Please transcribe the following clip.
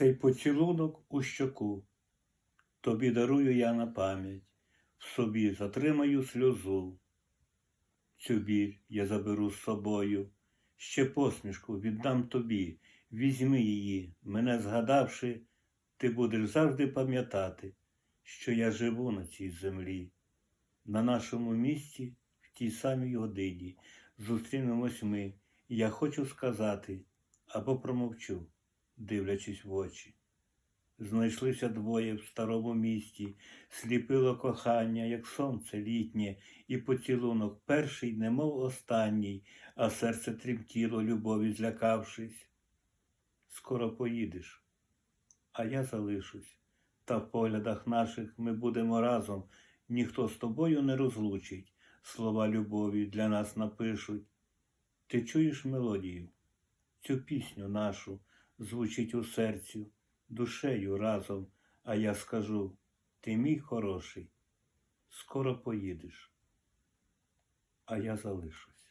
Цей поцілунок у щоку. Тобі дарую я на пам'ять, в собі затримаю сльозу. Цю біль я заберу з собою, ще посмішку віддам тобі, візьми її, мене згадавши, ти будеш завжди пам'ятати, що я живу на цій землі. На нашому місці, в тій самій годині, зустрінемось ми, і я хочу сказати або промовчу, дивлячись в очі. Знайшлися двоє в старому місті, сліпило кохання, як сонце літнє, і поцілунок перший, немов останній, а серце тремтіло, любові злякавшись. Скоро поїдеш, а я залишусь, та в поглядах наших ми будемо разом, ніхто з тобою не розлучить, слова любові для нас напишуть. Ти чуєш мелодію? Цю пісню нашу звучить у серцю, душею разом, а я скажу, ти мій хороший, скоро поїдеш, а я залишусь.